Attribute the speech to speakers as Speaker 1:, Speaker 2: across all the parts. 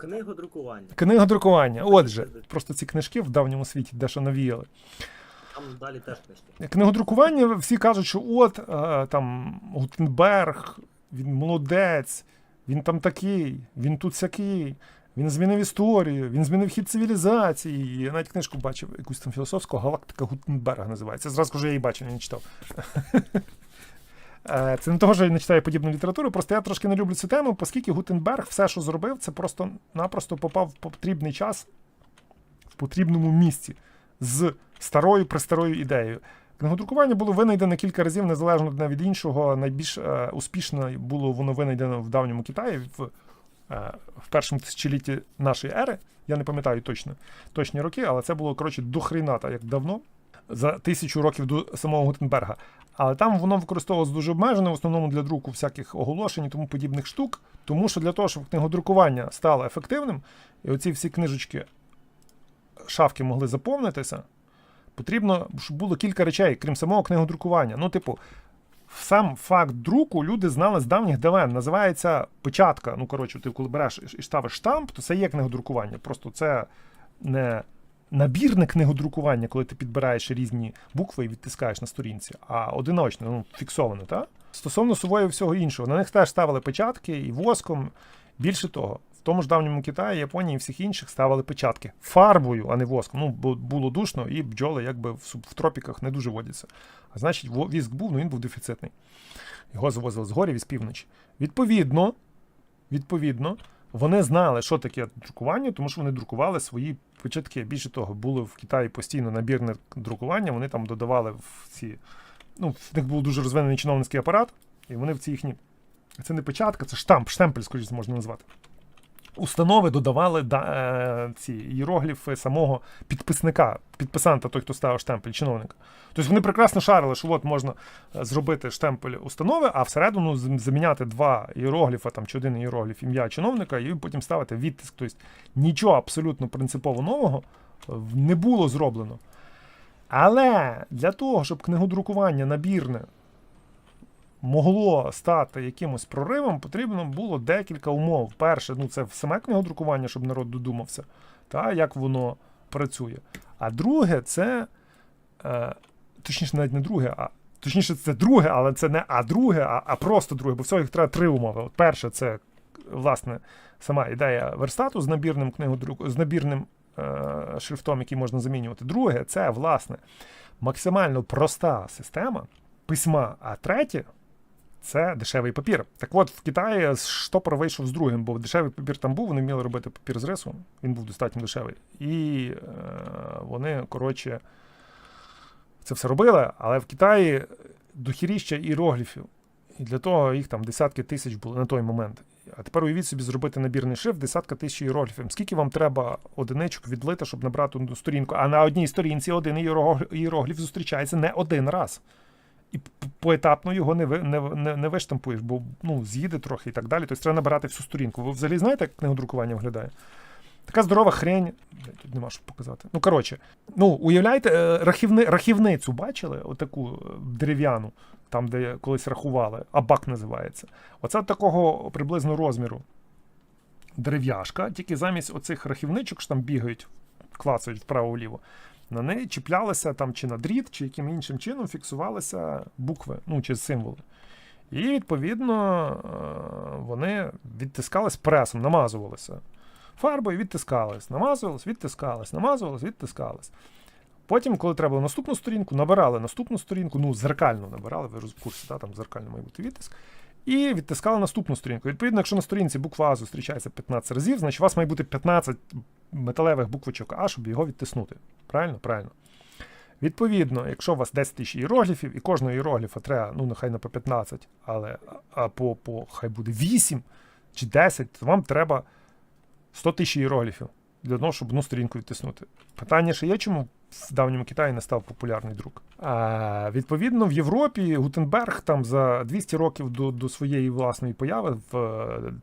Speaker 1: Книгодрукування.
Speaker 2: Книгодрукування. Отже, просто ці книжки в давньому світі дещо навіяли.
Speaker 1: Там далі теж книжки.
Speaker 2: Книгодрукування всі кажуть, що от е, там Гутенберг, він молодець, він там такий, він тут сякий, він змінив історію, він змінив хід цивілізації. Я навіть книжку бачив, якусь там філософську галактика Гутенберга називається. Зразу кажу, я її бачив, я не читав. Е, Це не того, що я не читаю подібну літературу, просто я трошки не люблю цю тему, оскільки Гутенберг все, що зробив, це просто-напросто попав в потрібний час в потрібному місці з старою престарою ідеєю. Книгодрукування було винайдено кілька разів незалежно одне від іншого. Найбільш е, успішно було воно винайдено в давньому Китаї в, е, в першому тисячолітті нашої ери. Я не пам'ятаю точно точні роки, але це було коротше до хріната, як давно, за тисячу років до самого Гутенберга. Але там воно використовувалося дуже обмежено, в основному для друку всяких оголошень і тому подібних штук. Тому що для того, щоб книгодрукування стало ефективним, і оці всі книжечки, шафки могли заповнитися, потрібно, щоб було кілька речей, крім самого книгодрукування. Ну, типу, сам факт друку люди знали з давніх давен. Називається печатка. Ну, коротше, ти коли береш і ставиш штамп, то це є книгодрукування. Просто це не набірне книгодрукування, коли ти підбираєш різні букви і відтискаєш на сторінці, а одиночне, ну, фіксоване, так? Стосовно сувої всього іншого, на них теж ставили печатки і воском. Більше того, в тому ж давньому Китаї, Японії і всіх інших ставили печатки фарбою, а не воском. Ну, бо було душно, і бджоли якби в, в тропіках не дуже водяться. А значить, віск був, ну він був дефіцитний. Його завозили з горів і з півночі. Відповідно, відповідно, вони знали, що таке друкування, тому що вони друкували свої початки. Більше того, були в Китаї постійно набірне друкування, вони там додавали в ці. Ну, в них був дуже розвинений чиновницький апарат, і вони в ці їхні. Це не печатка, це штамп, штемпель, скоріше можна назвати. Установи додавали да, е, ці іерогліфи самого підписника, підписанта, той, хто ставив штемпель, чиновника. Тобто вони прекрасно шарили, що от можна е, зробити штемпель установи, а всередину заміняти два іерогліфа там, чи один іерогліф ім'я чиновника, і потім ставити відтиск. Тобто нічого абсолютно принципово нового е, не було зроблено. Але для того, щоб книгодрукування набірне могло стати якимось проривом, потрібно було декілька умов. Перше, ну це саме книгодрукування, щоб народ додумався, та як воно працює. А друге, це е, точніше, навіть не друге, а точніше, це друге, але це не а друге, а, а просто друге, бо всього їх треба три умови. Перше, це власне сама ідея верстату з набірним книгодрук, з набірним е, шрифтом, який можна замінювати. Друге, це власне максимально проста система письма. А третє це дешевий папір. Так от в Китаї штопор вийшов з другим, бо дешевий папір там був, вони вміли робити папір з рису, він був достатньо дешевий. І е, вони, коротше, це все робили, але в Китаї дохіріща іерогліфів. І для того їх там десятки тисяч було на той момент. А тепер уявіть собі зробити набірний шрифт, десятка тисяч іерогліфів. Скільки вам треба одиничок відлити, щоб набрати сторінку? А на одній сторінці один іерогліф зустрічається не один раз. І поетапно його не, не, не, не виштампуєш, бо ну, з'їде трохи і так далі. Тобто треба набирати всю сторінку. Ви взагалі знаєте, як книгодрукування виглядає? Така здорова хрень. Тут нема що показати. Ну, коротше, ну, уявляєте, е, рахівни, рахівницю бачили, отаку е, дерев'яну, там, де колись рахували, абак називається. Оце такого приблизно розміру дерев'яшка, тільки замість оцих рахівничок, що там бігають, клацають вправо-вліво, на неї чіплялися там чи на дріт, чи яким іншим чином фіксувалися букви, ну, чи символи. І, відповідно, е, вони відтискались пресом, намазувалися. Фарбою відтискались, намазувались, відтискались, намазувались, відтискались. Потім, коли треба було наступну сторінку, набирали наступну сторінку, ну, зеркально набирали, ви в курсі, та, там зеркально має бути відтиск. І відтискали наступну сторінку. Відповідно, якщо на сторінці буква А зустрічається 15 разів, значить у вас має бути 15 металевих буквочок А, щоб його відтиснути. Правильно? Правильно. Відповідно, якщо у вас 10 тисяч іерогліфів, і кожного іерогліфа треба, ну нехай не по 15, але а по, по хай буде 8 чи 10, то вам треба 100 тисяч іерогліфів для того, щоб одну сторінку відтиснути. Питання ще є, чому в давньому Китаї не став популярний друк. А, відповідно, в Європі Гутенберг там за 200 років до, до своєї власної появи в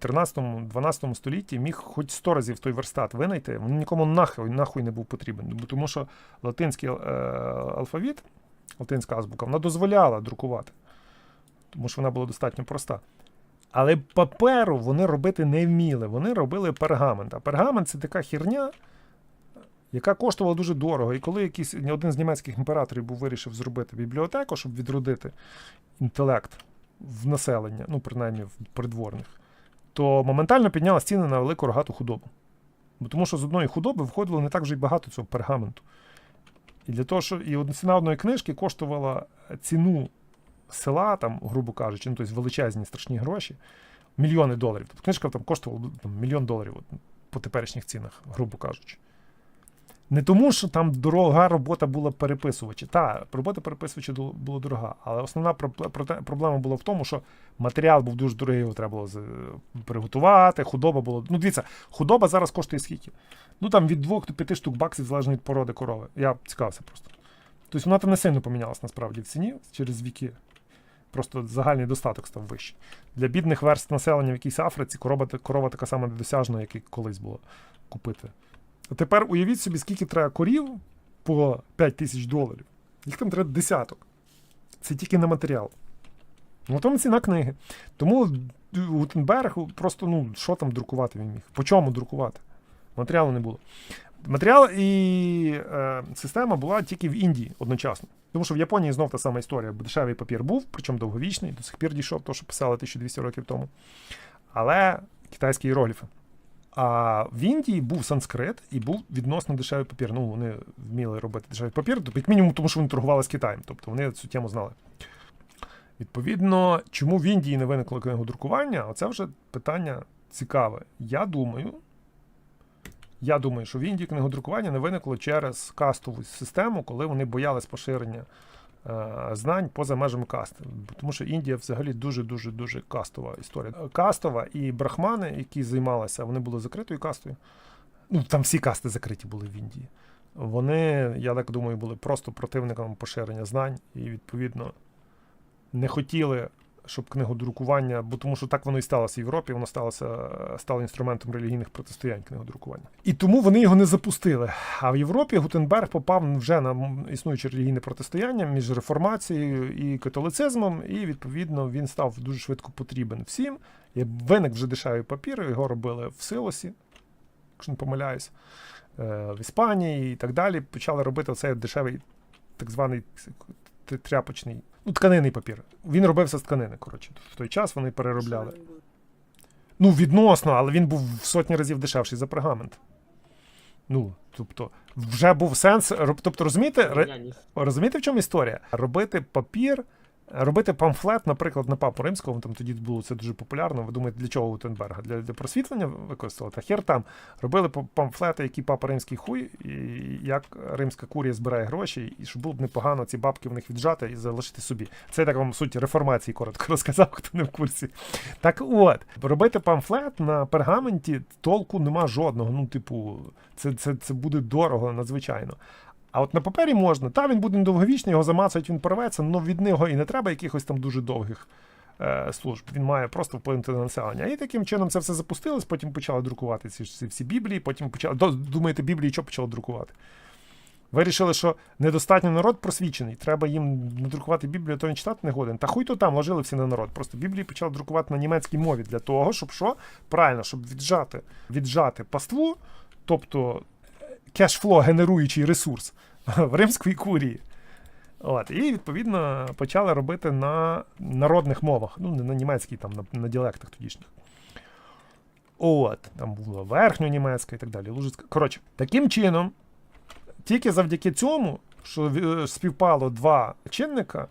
Speaker 2: 13-12 столітті міг хоч 100 разів той верстат винайти. Він нікому нахуй, нахуй не був потрібен. Тому що латинський е, алфавіт, латинська азбука, вона дозволяла друкувати, тому що вона була достатньо проста. Але паперу вони робити не вміли. Вони робили пергамент. А пергамент це така херня, яка коштувала дуже дорого. І коли якийсь один з німецьких імператорів був вирішив зробити бібліотеку, щоб відродити інтелект в населення, ну, принаймні в придворних, то моментально підняла ціни на велику рогату худобу. Бо тому що з одної худоби входило не так вже й багато цього пергаменту. І для того, що і ціна одної книжки коштувала ціну села, там, грубо кажучи, ну, тобто величезні страшні гроші, мільйони доларів. Тобто книжка там коштувала там, мільйон доларів от, по теперішніх цінах, грубо кажучи. Не тому, що там дорога робота була переписувача. Та, робота переписувача була дорога, але основна проблема була в тому, що матеріал був дуже дорогий, його треба було приготувати, худоба була. Ну, дивіться, худоба зараз коштує скільки? Ну там від 2 до 5 штук баксів залежно від породи корови. Я цікавився просто. Тобто вона там не сильно помінялась насправді в ціні через віки. Просто загальний достаток став вищий. Для бідних верст населення в якійсь Африці корова, корова така сама недосяжна, як і колись було купити. А тепер уявіть собі, скільки треба корів по 5 тисяч доларів. Їх там треба десяток. Це тільки на матеріал. Ну, тому ціна книги. Тому Гутенберг просто, ну, що там друкувати він міг? По чому друкувати? Матеріалу не було. Матеріал і е, система була тільки в Індії одночасно. Тому що в Японії знов та сама історія. Дешевий папір був, причому довговічний, до сих пір дійшов, то, що писали 1200 років тому. Але китайські іерогліфи. А в Індії був санскрит і був відносно дешевий папір. Ну, вони вміли робити дешевий папір, як мінімум, тому що вони торгували з Китаєм. Тобто вони цю тему знали. Відповідно, чому в Індії не виникло книгодрукування? Оце вже питання цікаве. Я думаю, я думаю, що в Індії книгодрукування не виникло через кастову систему, коли вони боялись поширення е, знань поза межами касти. Тому що Індія взагалі дуже-дуже дуже кастова історія. Кастова і брахмани, які займалися, вони були закритою кастою. Ну, там всі касти закриті були в Індії. Вони, я так думаю, були просто противниками поширення знань і, відповідно, не хотіли, щоб книгодрукування, бо тому що так воно і сталося в Європі, воно сталося, стало інструментом релігійних протистоянь книгодрукування. І тому вони його не запустили. А в Європі Гутенберг попав вже на існуюче релігійне протистояння між реформацією і католицизмом, і відповідно він став дуже швидко потрібен всім. І виник вже дешевий папір, його робили в Силосі, якщо не помиляюсь, е, в Іспанії і так далі. Почали робити цей дешевий так званий тряпочний, ну, тканинний папір. Він робився з тканини, коротше. В той час вони переробляли. Ну, відносно, але він був в сотні разів дешевший за пергамент. Ну, тобто, вже був сенс. Тобто, розумієте, розумієте, в чому історія? Робити папір, робити памфлет, наприклад, на папу римського, там тоді було це дуже популярно. Ви думаєте, для чого Гутенберга? Для, для просвітлення використовували? Та хер там. Робили па- памфлети, які папа римський хуй, і як римська курія збирає гроші, і щоб було б непогано ці бабки в них віджати і залишити собі. Це так вам суть реформації коротко розказав, хто не в курсі. Так от, робити памфлет на пергаменті толку нема жодного. Ну, типу, це, це, це буде дорого надзвичайно. А от на папері можна, та він буде недовговічний, його замацають, він порветься, але від нього і не треба якихось там дуже довгих е, служб. Він має просто вплинути на населення. І таким чином це все запустилось, потім почали друкувати ці, ці всі біблії, потім почали. Думаєте, біблії що почали друкувати? Вирішили, що недостатньо народ просвічений, треба їм надрукувати Біблію, то він читати не годен. Та хуй то там ложили всі на народ. Просто Біблії почали друкувати на німецькій мові для того, щоб що? Правильно, щоб віджати, віджати паству, тобто кешфло генеруючий ресурс в римській курії. От, і відповідно почали робити на народних мовах, ну не на німецькій, там на, на діалектах тодішніх. От, там була верхньонімецька і так далі. Лужицька. Коротше, таким чином, тільки завдяки цьому, що е, співпало два чинника,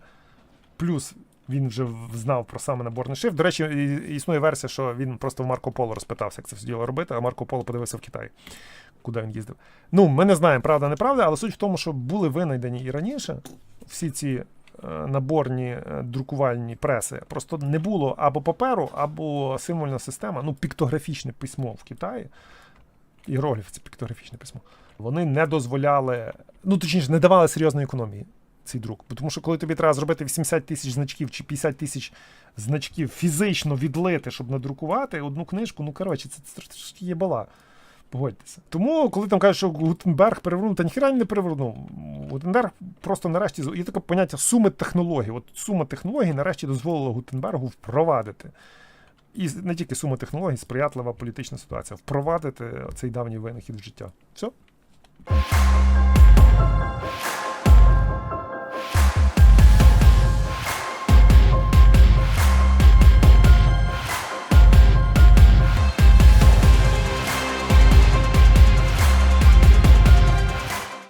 Speaker 2: плюс він вже знав про саме наборний шрифт. До речі, існує версія, що він просто в Марко Поло розпитався, як це все діло робити, а Марко Поло подивився в Китай, куди він їздив. Ну, ми не знаємо, правда, неправда, але суть в тому, що були винайдені і раніше всі ці е, наборні е, друкувальні преси. Просто не було або паперу, або символьна система, ну, піктографічне письмо в Китаї. Іерогліф це піктографічне письмо. Вони не дозволяли, ну точніше, не давали серйозної економії цей друк. Тому що коли тобі треба зробити 80 тисяч значків чи 50 тисяч значків фізично відлити, щоб надрукувати одну книжку, ну коротше, це трошки є бала. Погодьтеся. Тому, коли там кажуть, що Гутенберг перевернув, та ніхіра не перевернув. Гутенберг просто нарешті є таке поняття суми технологій. От сума технологій нарешті дозволила Гутенбергу впровадити і не тільки сума технологій, сприятлива політична ситуація. Впровадити цей давній винахід в життя. Все.